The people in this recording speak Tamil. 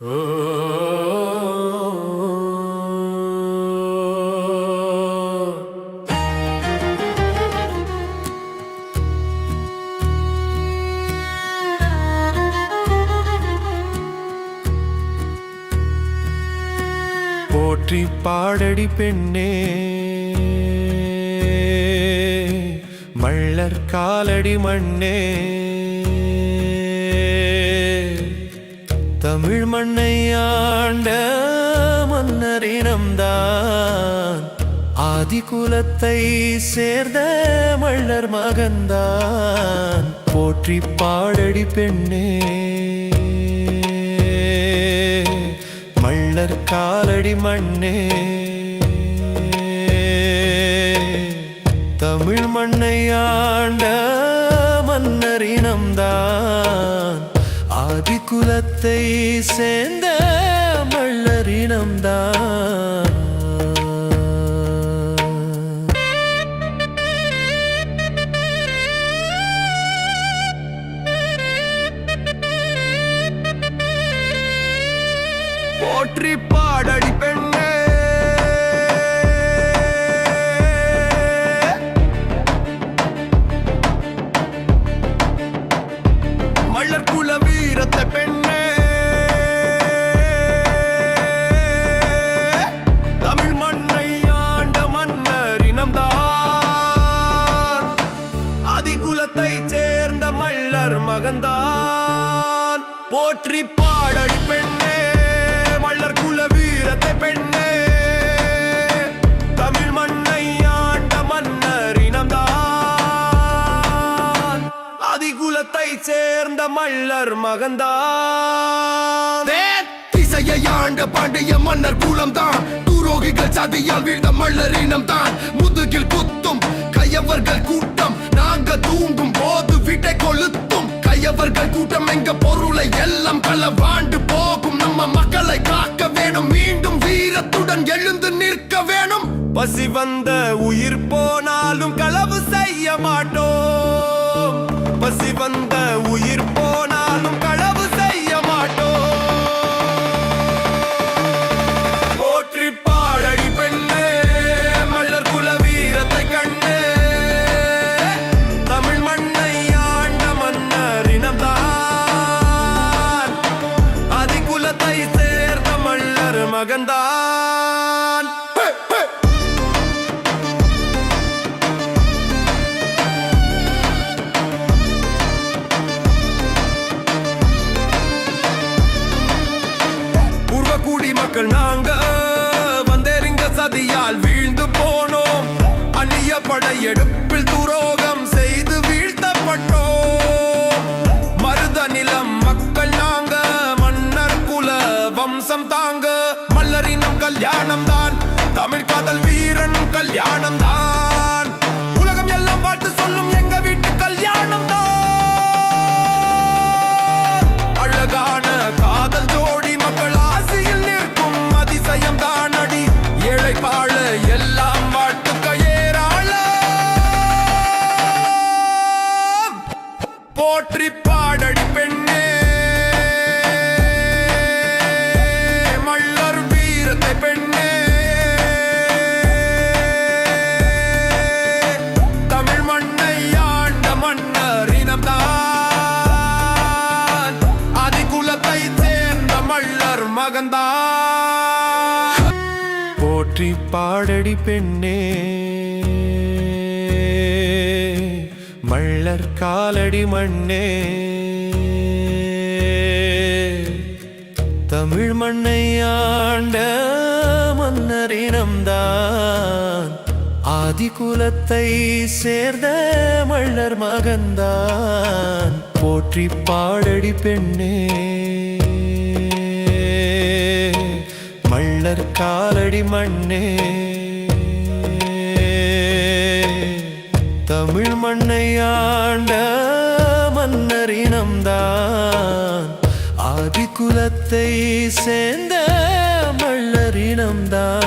போற்றி பாடடி பெண்ணே. மள்ளர் காலடி மண்ணே. தமிழ் மண்ணை ஆண்ட மன்னரினம்தான் ஆதிகுலத்தை சேர்ந்த மள்ளர் மகன்தான். போற்றி பாடடி பெண்ணே. மள்ளர் காலடி மண்ணே. தமிழ் மண்ணை ஆண்ட குலத்தை சேர்ந்த மள்ளரினம்தான் போற்றி வள்ளர் மகந்தான் போற்றி பாடடி பெண்ணே வள்ளர் குல வீரத்தை பெண்ணே. தமிழ் மண்ணை ஆண்ட மன்னர் இனம்தான். அதிகுலத்தை சேர்ந்த மல்லர் மகந்தான் திசையை ஆண்ட பாண்டிய மன்னர் குலம் தான் துரோகிகள் சதியால் வீழ்ந்த மல்லர் இனம் தான் முதுகில் குத்தும் எங்க பொருளை எல்லாம் களவாண்டு போகும். நம்ம மக்களை காக்க வேணும். மீண்டும் வீரத்துடன் எழுந்து நிற்க வேணும். பசி வந்த உயிர் போனாலும் மகன்தான். பூர்வகுடி மக்கள் நாங்க வந்தேறிங்க சதியால் வீழ்ந்து போனோம். அந்நிய படையெடுப்பில் துரோகம் செய்து வீழ்த்தப்பட்டோம். மருத நிலம் மக்கள் நாங்க மன்னர் குல வம்சம் தாங்க. கல்யாணம் தான் தமிழ் காதல் வீரன் கல்யாணம் தான் உலகம் எல்லாம் பார்த்து சொல்லும் எங்க வீட்டு கல்யாணம் தான் அழகான காதல் ஜோடி மக்கள் ஆசையில் நிற்கும் அதிசயம் தானடி ஏழை பாழ எல்லாம் வாழ்த்துக்க கையேறாள போற்றி மல்லர் போற்றி பாடடி பெண்ணே. மள்ளர் காலடி மண்ணே. தமிழ் மண்ணை ஆண்ட மன்னரினம்தான் ஆதிகுலத்தை சேர்ந்த மள்ளர் மகன்தான். போற்றி பாடடி பெண்ணே. மள்ளர் காலடி மண்ணே தமிழ் மண்ணை ஆண்ட மன்னரினம்தான் ஆதிகுலத்தை சேர்ந்த மள்ளரினம்தான்